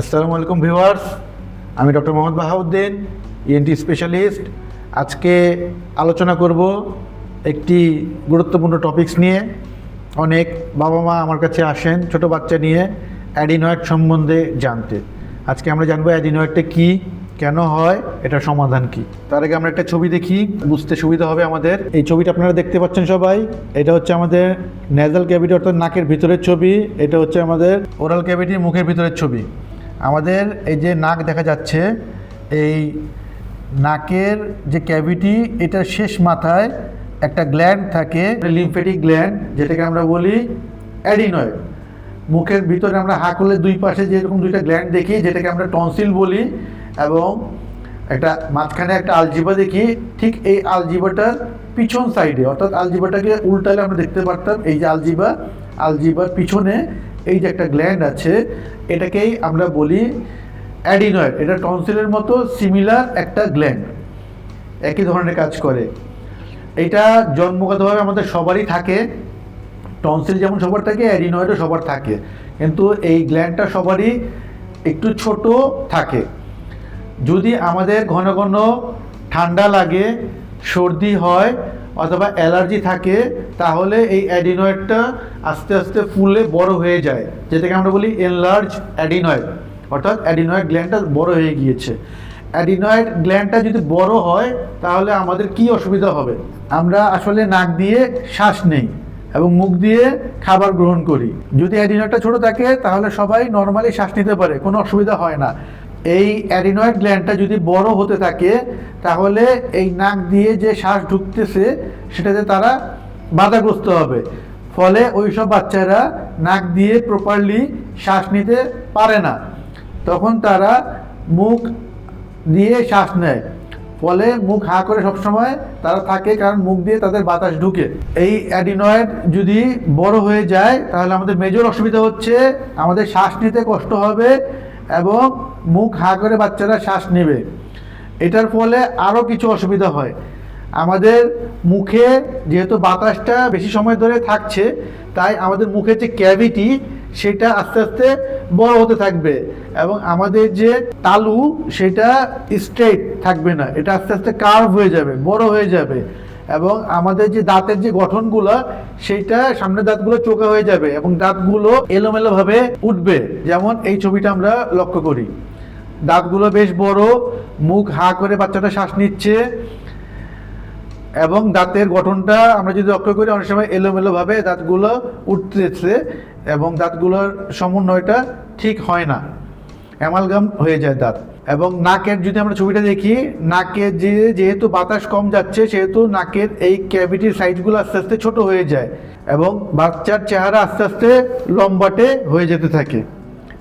আসসালামু আলাইকুম ভিউয়ার্স, আমি doctor Mohammad Bahauddin ENT specialist আজকে আলোচনা করব একটি গুরুত্বপূর্ণ টপিকস নিয়ে। অনেক বাবা মা আমার কাছে আসেন ছোট বাচ্চা নিয়ে অ্যাডিনয়েড সম্বন্ধে জানতে। আজকে আমরা জানব অ্যাডিনয়েডটা কী, কেন হয়, এটার সমাধান কি। তার আগে আমরা একটা ছবি দেখি, বুঝতে সুবিধা হবে আমাদের। এই ছবিটা আপনারা দেখতে পাচ্ছেন সবাই। এটা হচ্ছে আমাদের নেজাল ক্যাভিটি অর্থাৎ নাকের ভিতরের ছবি। এটা হচ্ছে আমাদের ওরাল ক্যাভিটি মুখের ভিতরের ছবি। আমাদের এই যে নাক দেখা যাচ্ছে, এই নাকের যে ক্যাভিটি এটার শেষ মাথায় একটা গ্ল্যান্ড থাকে লিমফেটিক গ্ল্যান্ড যেটাকে আমরা বলি অ্যাডিনয়েড মুখের ভিতরে আমরা হা করলে দুই পাশে যেরকম দুইটা গ্ল্যান্ড দেখি, যেটাকে আমরা টনসিল বলি এবং একটা মাঝখানে একটা আলজিবা দেখি, ঠিক এই আলজিবাটার পিছন সাইডে অর্থাৎ আলজিবাটাকে উল্টালে আমরা দেখতে পারতাম, এই যে আলজিবা আলজিবার পিছনে এই যে একটা গ্ল্যান্ড আছে, এটাকেই আমরা বলি অ্যাডিনয়েড এটা টনসিলের মতো সিমিলার একটা গ্ল্যান্ড একই ধরনের কাজ করে। এটা জন্মগতভাবে আমাদের সবারই থাকে। টনসিল যেমন সবার থাকে অ্যাডিনয়েডও সবার থাকে। কিন্তু এই গ্ল্যান্ডটা সবারই একটু ছোট থাকে। যদি আমাদের ঘন ঘন ঠান্ডা লাগে, সর্দি হয়, অথবা অ্যালার্জি থাকে তাহলে এই অ্যাডিনয়েডটা আস্তে আস্তে ফুলে বড় হয়ে যায়, যেটাকে আমরা বলি এনলার্জ অ্যাডিনয়েড অর্থাৎ অ্যাডিনয়েড গ্ল্যান্ডটা বড় হয়ে গিয়েছে। অ্যাডিনয়েড গ্ল্যান্ডটা যদি বড় হয়, তাহলে আমাদের কি অসুবিধা হবে? আমরা আসলে নাক দিয়ে শ্বাস নেই এবং মুখ দিয়ে খাবার গ্রহণ করি। যদি অ্যাডিনয়েডটা ছোট থাকে, তাহলে সবাই নর্মালি শ্বাস নিতে পারে, কোনো অসুবিধা হয় না। এই অ্যাডিনয়েড গ্ল্যান্ডটা যদি বড় হতে থাকে, তাহলে এই নাক দিয়ে যে শ্বাস ঢুকতেছে, সেটাতে তারা বাধাগ্রস্ত হবে। ফলে ওই সব বাচ্চারা নাক দিয়ে প্রপারলি শ্বাস নিতে পারে না। তখন তারা মুখ দিয়ে শ্বাস নেয়। ফলে মুখ হা করে সবসময় তারা থাকে কারণ মুখ দিয়ে তাদের বাতাস ঢুকে। এই অ্যাডিনয়েড যদি বড় হয়ে যায়, তাহলে আমাদের মেজর অসুবিধা হচ্ছে আমাদের শ্বাস নিতে কষ্ট হবে এবং মুখ হা করে বাচ্চারা শ্বাস নেবে। এটার ফলে আরও কিছু অসুবিধা হয়। আমাদের মুখে যেহেতু বাতাসটা বেশি সময় ধরে থাকছে, তাই আমাদের মুখের যে ক্যাভিটি সেটা আস্তে আস্তে বড় হতে থাকবে এবং আমাদের যে তালু সেটা স্ট্রেট থাকবে না, এটা আস্তে আস্তে কার্ভ হয়ে যাবে, বড় হয়ে যাবে এবং আমাদের যে দাঁতের যে গঠনগুলো সেটা সামনের দাঁতগুলো চোখা হয়ে যাবে এবং দাঁতগুলো এলোমেলোভাবে উঠবে, যেমন এই ছবিটা আমরা লক্ষ্য করি। দাঁতগুলো বেশ বড়, মুখ হা করে বাচ্চাটা শ্বাস নিচ্ছে এবং দাঁতের গঠনটা আমরা যদি লক্ষ্য করি, অনেক সময় এলোমেলোভাবে দাঁতগুলো উঠতেছে এবং দাঁতগুলোর সমন্বয়টা ঠিক হয় না। অ্যামালগাম হয়ে যায় দাঁত। এবং নাকের যদি আমরা ছবিটা দেখি, নাকের যে, যেহেতু বাতাস কম যাচ্ছে, সেহেতু নাকের এই ক্যাভিটির সাইজগুলো আস্তে আস্তে ছোট হয়ে যায় এবং বাচ্চার চেহারা আস্তে আস্তে লম্বাটে হয়ে যেতে থাকে।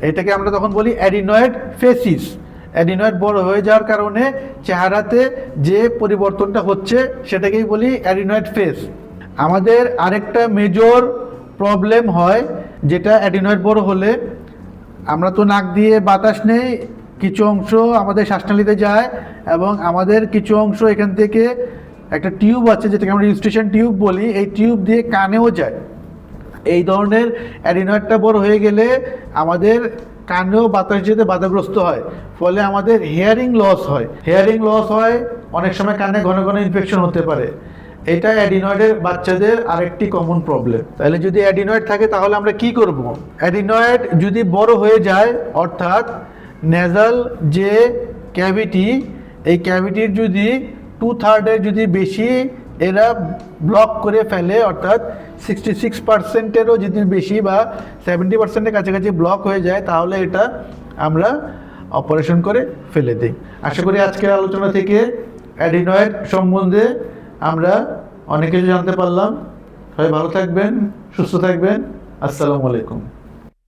এটাকে আমরা তখন বলি অ্যাডিনয়েড ফেসিস। অ্যাডিনয়েড বড় হয়ে যাওয়ার কারণে চেহারাতে যে পরিবর্তনটা হচ্ছে, সেটাকেই বলি অ্যাডিনয়েড ফেস। আমাদের আরেকটা মেজর প্রবলেম হয়, যেটা অ্যাডিনয়েড বড় হলে আমরা তো নাক দিয়ে বাতাস নেই, কিছু অংশ আমাদের শ্বাসনালীতে যায় এবং আমাদের কিছু অংশ এখান থেকে একটা টিউব আছে, যেটাকে আমরা ইউস্টেশন টিউব বলি, এই টিউব দিয়ে কানেও যায়। এই ধরনের অ্যাডিনয়েডটা বড় হয়ে গেলে আমাদের কানেও বাতাস যেতে বাধাগ্রস্ত হয়, ফলে আমাদের হেয়ারিং লস হয়। হেয়ারিং লস হয়, অনেক সময় কানে ঘন ঘন ইনফেকশন হতে পারে। এটা অ্যাডিনয়েডের বাচ্চাদের আরেকটি কমন প্রবলেম তাহলে যদি অ্যাডিনয়েড থাকে, তাহলে আমরা কি করব? অ্যাডিনয়েড যদি বড় হয়ে যায়, অর্থাৎ নেজাল যে ক্যাভিটি এই ক্যাভিটির যদি টু থার্ডের যদি বেশি এরা ব্লক করে ফেলে অর্থাৎ সিক্সটি সিক্স পার্সেন্টেরও যদি বেশি বা সেভেন্টি পার্সেন্টের কাছাকাছি ব্লক হয়ে যায় তাহলে এটা আমরা অপারেশন করে ফেলে দিই। আশা করি আজকের আলোচনা থেকে অ্যাডিনয়েড সম্বন্ধে আমরা অনেক কিছু জানতে পারলাম। সবাই ভালো থাকবেন সুস্থ থাকবেন। আসসালামু আলাইকুম।